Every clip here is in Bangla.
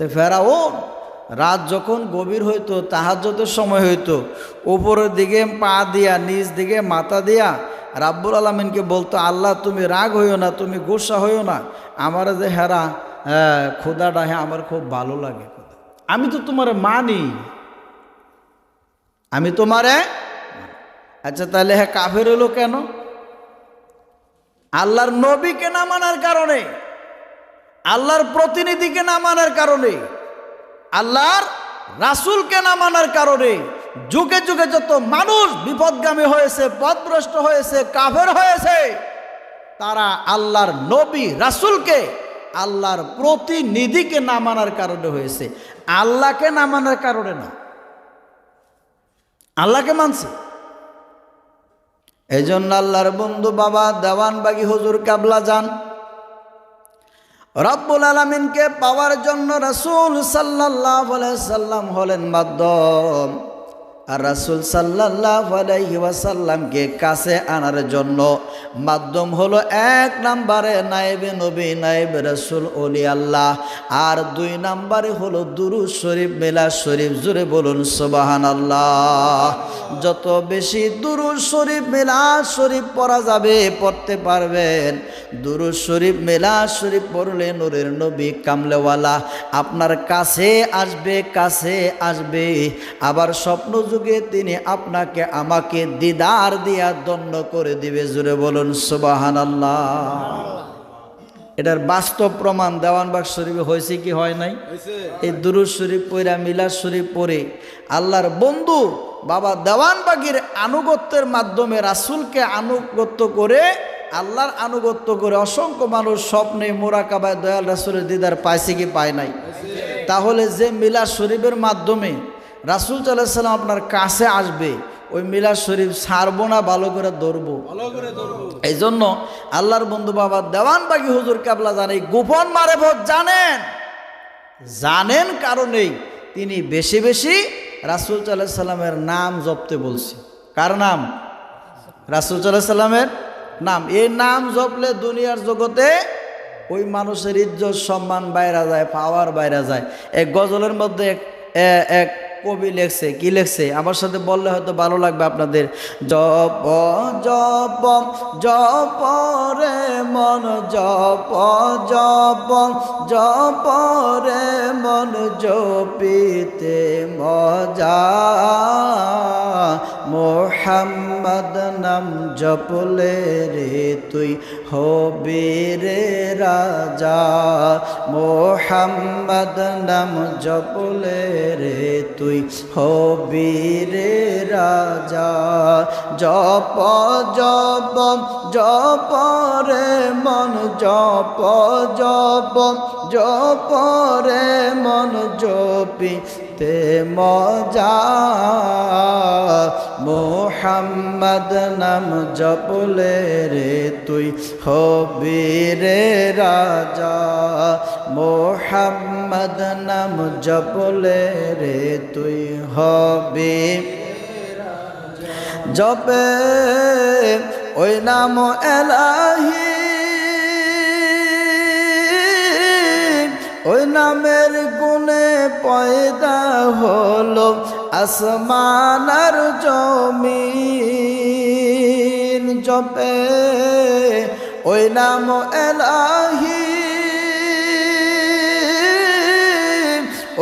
তো ফেরাও রাত যখন গভীর হইতো তাহাজ্যতের সময় হইতো উপরের দিকে পা দিয়া নিচ দিকে মাথা দিয়া রাব্বুল আলমিনকে বলতো আল্লাহ তুমি রাগ হইও না তুমি গোসা হইও না। আমার যে হেরা হ্যাঁ, ক্ষুদাটা হ্যাঁ আমার খুব ভালো লাগে আমি তো তোমার মানি। আমি তোমারে আচ্ছা তাহলে হ্যাঁ কাফের হলো কেন? আল্লাহর নবীকে না মানার কারণে? আল্লাহর প্রতিনিধিকে না মানার কারণে, আল্লাহর রাসূলকে না মানার কারণে যুগে যুগে যত মানুষ বিপদগামী হয়েছে, পথভ্রষ্ট হয়েছে, কাফের হয়েছে, তারা আল্লাহর নবী, রাসূলকে আল্লাহর প্রতিনিধিকে না মানার কারণে হয়েছে। আল্লাহকে না মানার কারণে না। আল্লাহকে মানছে। এই জন্য আল্লাহর বন্ধু বাবা, দেওয়ানবাগি হজুর কাবলা যান। রব্বুল আলমিনকে পাওয়ার জন্য রসুল সাল্লাহ সাল্লাম হলেন মাধ্যম। আর রাসূল সাল্লাহ আলাইহি ওয়াসাল্লামকে কাছে আনার জন্য মাধ্যম হলো এক নম্বরে নায়েবে নবী, নায়েব রাসুল, ওলি আল্লাহ। আর দুই নম্বরে হলো দুরু শরীফ মেলা শরীফ জুড়ে বলুন সুবাহান আল্লাহ যত বেশি দুরু শরীফ মেলা শরীফ পড়া যাবে, পড়তে পারবেন। দুরু শরীফ মেলা শরীফ পড়লে নূরের নবী কামলেওয়ালা আপনার কাছে আসবে কাছে আসবে। আবার স্বপ্ন যুগে তিনি আপনাকে আমাকে দিদার দিয়া দণ্ড করে দিবে। জুড়ে বলুন সুবাহান আল্লাহ এটার বাস্তব প্রমাণ দেওয়ানবাগ শরীফে হয়েছে কি হয় নাই? এই দুরুজ শরীফ পইরা মিলাদ শরীফ পড়ে আল্লাহর বন্ধু বাবা দেওয়ানবাগির আনুগত্যের মাধ্যমে রাসুলকে আনুগত্য করে আল্লাহর আনুগত্য করে অসংখ্য মানুষ স্বপ্নে মোরাকাবায় দয়াল রাসূলের দিদার পাইছে কি পায় নাই? তাহলে যে মিলা শরীফের মাধ্যমে রাসূল সাল্লাহ সাল্লাম আপনার কাছে আসবে ওই মিলাদ শরীফ ছাড়বো না ভালো করে ধরবো। এই জন্য আল্লাহর বন্ধু বাবা দেওয়ানবাগি হুজুর কাবলা জানে গোপন মারেফত জানেন। জানেন কারণেই তিনি বেশি বেশি রাসুল সাল্লাহ সাল্লামের নাম জপতে বলছে। কার নাম? রাসুল সাল্লাহ সাল্লামের নাম। এই নাম জপলে দুনিয়ার জগতে ওই মানুষের ইজ্জত সম্মান বাইরা যায় পাওয়ার বাইরা যায়। এক গজলের মধ্যে এক এক কবি লেখছে, কি লেখছে? আমার সাথে বললে হয়তো ভালো লাগবে আপনাদের। জপ জপ জপ রে মন, জপ জপ জপ রে মন, জপিতে মজা। মোহাম্মদ নাম জপলে রে তুই হবি রে রাজা। মোহাম্মদ নাম জপলে রে তুই হবি রে রাজা। জপ জপ জপ রে মন, জপ জপ জপ রে মন, জপি তে মজা। মোহাম্মদ নাম জপলে রে তুই হবি রে রাজা। মোহাম্মদ নাম জপলে রে তুই হবি জপে ওই নাম এলাহি ওই নামের গুণে পয়দা হলো আসমানার জমিন জপে। ওই নাম এলাহি।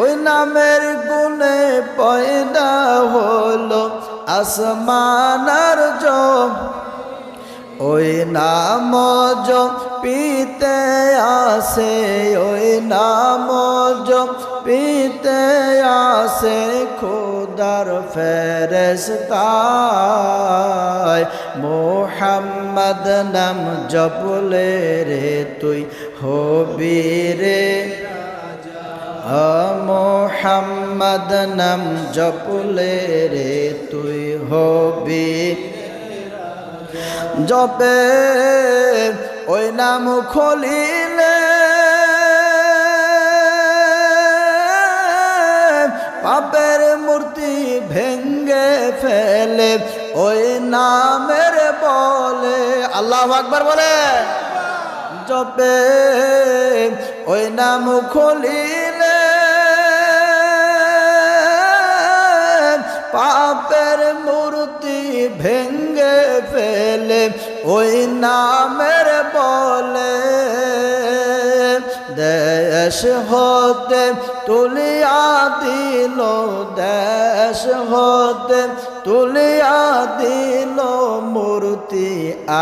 ওই নামের গুণে পয়দা হলো আসমানার জম ওই নাম পিতে আসে, ওই নাম পিতে আসে খোদার ফেরেস্তায় মোহাম্মদ নাম জপলে রে, তুই হবি রে মোহাম্মদ নাম জপলে রে, তুই হবি জপে, ওই নাম খোলিলে পাপের মূর্তি ভেঙ্গে ফেলে, ওই নামের বলে, আল্লাহ আকবার বলে। জপে, ওই নাম খোলিলে পাপের মূর্তি ভেঙ্গে ফেলে ওই নামের বলে, দেশ হতে তুলিয়া দিল, দেশ হতে তুলিয়া দিল, মূর্তি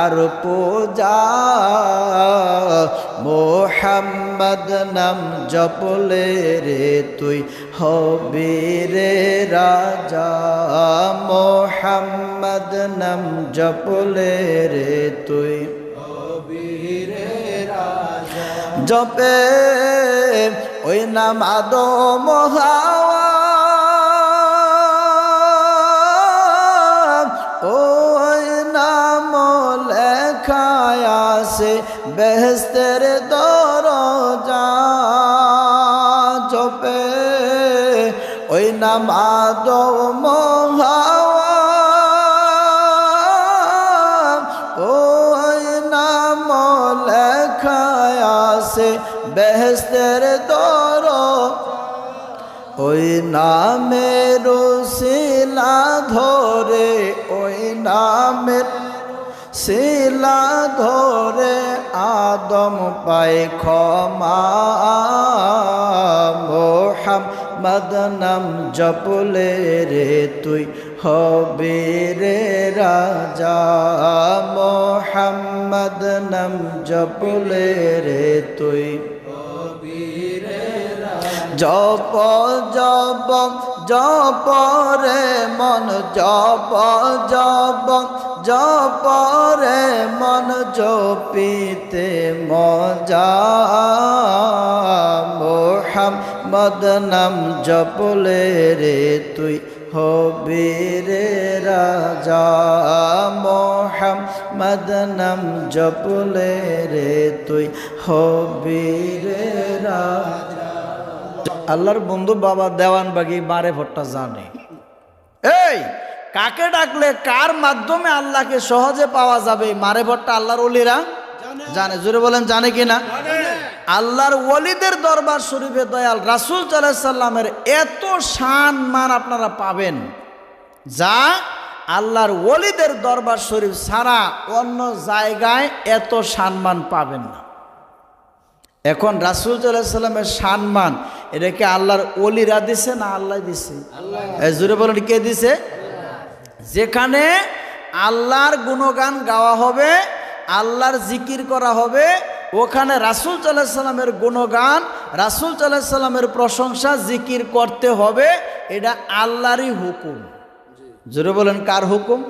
আর পূজা। মোহাম্মদ নাম জপলে রে তুই হবি রে রাজা। মোহাম্মদ নাম জপলে রে তুই জপে ওই নাম আদম হাওয়া আছে বেহস্তের দরজা জপে। ওই নাম আদম হাওয়া ওই নাম লেখায় আছে বেহস্তের দর ওই নামের শিলা ধরে, ওই নামের শিলা ধরে আদম পাই ক্ষমা। মোহাম্মদ নাম জপলে রে তুই হবি রে রাজা। মোহাম্মদ নাম জপলে রে তুই জপ জপ জপ রে মন জপ জপ জপ রে মন জপিতে মজা। মোহাম্মদ নাম জপলে রে তুই হবি রে রাজা। মোহাম্মদ নাম জপলে রে তুই হবি রে রাজা। আল্লাহর বন্ধু বাবা দেওয়ান বাগি মারে ভট্টা জানে। এই কাকে ডাকলে কার মাধ্যমে আল্লাহকে সহজে পাওয়া যাবে? মারে ভট্টা আল্লাহর অলিরা জানে। জোরে বলেন জানে কি না? আল্লাহর ওলিদের দরবার শরীফে দয়াল রাসুল সাল্লামের এত শান মান আপনারা পাবেন যা আল্লাহর ওলিদের দরবার শরীফ ছাড়া অন্য জায়গায় এত সম্মান পাবেন না। এখন রাসুল সাল্লামের সম্মান এটা কি আল্লাহর অলিরা দিছে না আল্লাহ দিছে? জুড়ে বলেন, কে দিছে? যেখানে আল্লাহর গুণগান গাওয়া হবে, আল্লাহর জিকির করা হবে, ওখানে রাসুল সাল্লাহ সাল্লামের গুণগান, রাসুল সাল্লাহ সাল্লামের প্রশংসা, জিকির করতে হবে, এটা আল্লাহরই হুকুম। জোরে বলেন, কার হুকুম?